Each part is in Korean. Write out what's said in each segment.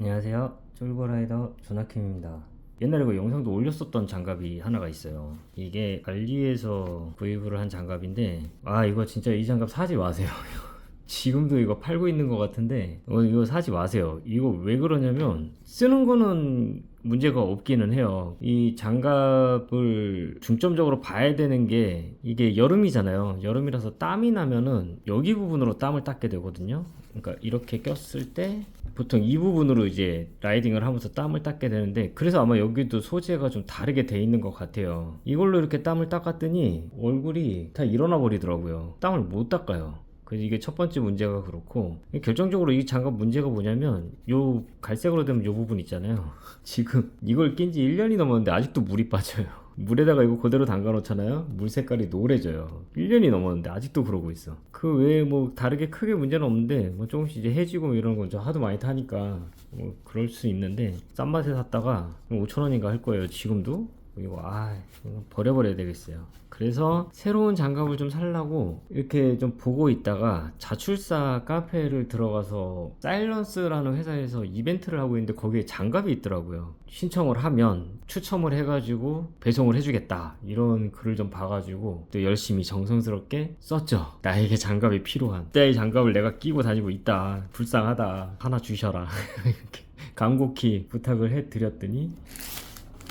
안녕하세요. 쫄보라이더 조나킴입니다. 옛날에 그 영상도 올렸었던 장갑이 하나가 있어요. 이게 알리에서 구입을 한 장갑인데, 아, 이거 진짜 이 장갑 사지 마세요. 지금도 이거 팔고 있는 것 같은데, 어, 이거 사지 마세요. 이거 왜 그러냐면, 쓰는 거는 문제가 없기는 해요. 이 장갑을 중점적으로 봐야 되는 게, 이게 여름이잖아요. 여름이라서 땀이 나면은 여기 부분으로 땀을 닦게 되거든요. 그러니까 이렇게 꼈을 때, 보통 이 부분으로 이제 라이딩을 하면서 땀을 닦게 되는데 그래서 아마 여기도 소재가 좀 다르게 돼 있는 것 같아요 이걸로 이렇게 땀을 닦았더니 얼굴이 다 일어나 버리더라고요 땀을 못 닦아요 그래서 이게 첫 번째 문제가 그렇고 결정적으로 이 장갑 문제가 뭐냐면 요 갈색으로 되면 요 부분 있잖아요. 지금 이걸 낀 지 1년이 넘었는데 아직도 물이 빠져요. 물에다가 이거 그대로 담가 놓잖아요. 물 색깔이 노래져요. 1년이 넘었는데 아직도 그러고 있어. 그 외에 뭐 다르게 크게 문제는 없는데 뭐 조금씩 이제 해지고 이런 건저 하도 많이 타니까 뭐 그럴 수 있는데 싼 맛에 샀다가 5천원인가 할 거예요 지금도 이거 아 이거 버려버려야 되겠어요. 그래서 새로운 장갑을 좀 살라고 이렇게 좀 보고 있다가 자출사 카페를 들어가서 사일런스라는 회사에서 이벤트를 하고 있는데 거기에 장갑이 있더라고요. 신청을 하면 추첨을 해가지고 배송을 해주겠다. 이런 글을 좀 봐가지고 또 열심히 정성스럽게 썼죠. 나에게 장갑이 필요한. 때의 장갑을 내가 끼고 다니고 있다. 불쌍하다. 하나 주셔라. 이렇게 간곡히 부탁을 해드렸더니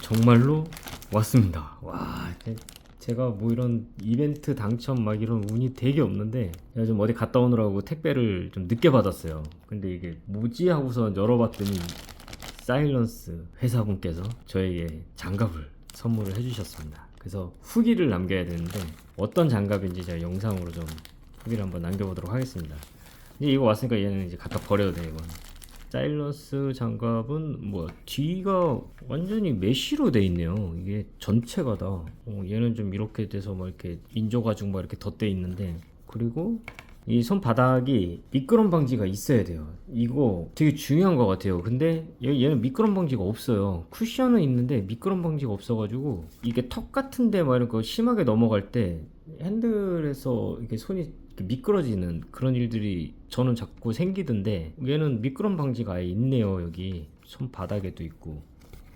정말로 왔습니다. 와, 제- 제가 뭐 이런 이벤트 당첨 막 이런 운이 되게 없는데 제가 좀 어디 갔다 오느라고 택배를 좀 늦게 받았어요. 근데 이게 뭐지 하고서 열어봤더니 사일런스 회사분께서 저에게 장갑을 선물을 해주셨습니다. 그래서 후기를 남겨야 되는데 어떤 장갑인지 제가 영상으로 좀 후기를 한번 남겨보도록 하겠습니다. 이제 이거 왔으니까 얘는 이제 갖다 버려도 돼 이건. 사일런스 장갑은 뭐 뒤가 완전히 메쉬로 돼 있네요. 이게 전체가 다. 어, 얘는 좀 이렇게 돼서 막 이렇게 인조 가죽 막 이렇게 덧대 있는데 그리고 이 손바닥이 미끄럼 방지가 있어야 돼요. 이거 되게 중요한 것 같아요. 근데 얘, 얘는 미끄럼 방지가 없어요. 쿠션은 있는데 미끄럼 방지가 없어가지고 이게 턱 같은데 막 이런 거 심하게 넘어갈 때 핸들에서 이렇게 손이 미끄러지는 그런 일들이 저는 자꾸 생기던데 얘는 미끄럼 방지가 아예 있네요. 여기. 손바닥에도 있고.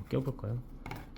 껴볼까요?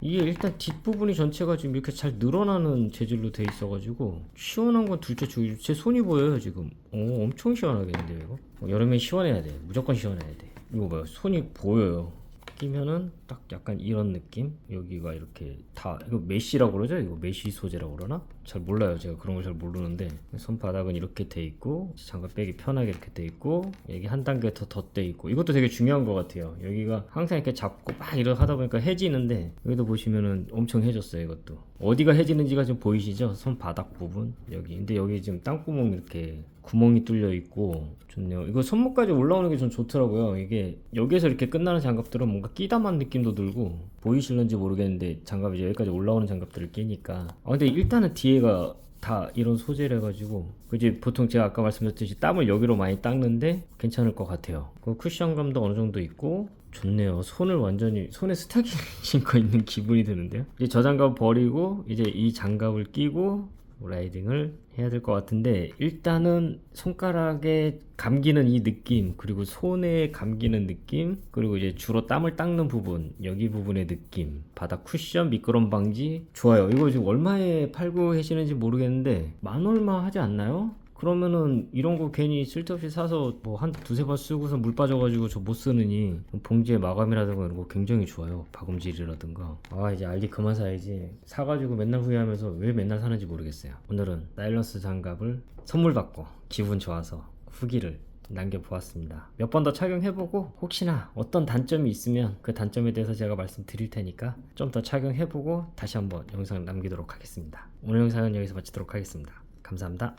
이게 일단 뒷부분이 전체가 지금 이렇게 잘 늘어나는 재질로 돼 있어가지고 시원한 건 둘째 주, 제 손이 보여요 지금. 오 엄청 시원하겠는데요 이거? 어, 여름에 시원해야 돼. 무조건 시원해야 돼. 이거 봐요. 손이 보여요. 끼면은 딱 약간 이런 느낌? 여기가 이렇게 다 이거 메쉬라고 그러죠? 이거 메쉬 소재라고 그러나 잘 몰라요 제가 그런 걸잘 모르는데 손바닥은 이렇게 돼 있고 장갑 빼기 편하게 이렇게 돼 있고 여기 한 단계 더 덧대 있고 이것도 되게 중요한 것 같아요 여기가 항상 이렇게 잡고 막 이렇게 하다 보니까 해지는데 여기도 보시면은 엄청 해졌어요 이것도 어디가 해지는지가 좀 보이시죠 손바닥 부분 여기 근데 여기 지금 땅구멍 이렇게 구멍이 뚫려 있고 좋네요. 이거 손목까지 올라오는 게 좀 좋더라고요. 이게 여기에서 이렇게 끝나는 장갑들은 뭔가 끼담한 느낌도 들고 보이실런지 모르겠는데 장갑이 여기까지 올라오는 장갑들을 끼니까. 아 근데 일단은 뒤에 가 다 이런 소재를 해가지고 그지 보통 제가 아까 말씀드렸듯이 땀을 여기로 많이 닦는데 괜찮을 것 같아요. 그 쿠션감도 어느 정도 있고 좋네요. 손을 완전히 손에 스타킹 신고 있는 기분이 드는데요. 이제 저 장갑 버리고 이제 이 장갑을 끼고 라이딩을 해야 될 것 같은데 일단은 손가락에 감기는 이 느낌 그리고 손에 감기는 느낌 그리고 이제 주로 땀을 닦는 부분 여기 부분의 느낌 바닥 쿠션 미끄럼 방지 좋아요 이거 지금 얼마에 팔고 계시는지 모르겠는데 만 얼마 하지 않나요? 그러면은 이런 거 괜히 쓸데없이 사서 뭐 한 두세 번 쓰고서 물 빠져가지고 저 못 쓰느니 봉지의 마감이라든가 이런 거 굉장히 좋아요 박음질이라든가 아 이제 알디 그만 사야지 사가지고 맨날 후회하면서 왜 맨날 사는지 모르겠어요 오늘은 사일런스 장갑을 선물 받고 기분 좋아서 후기를 남겨보았습니다. 몇 번 더 착용해보고 혹시나 어떤 단점이 있으면 그 단점에 대해서 제가 말씀드릴 테니까 좀 더 착용해보고 다시 한번 영상 남기도록 하겠습니다. 오늘 영상은 여기서 마치도록 하겠습니다. 감사합니다.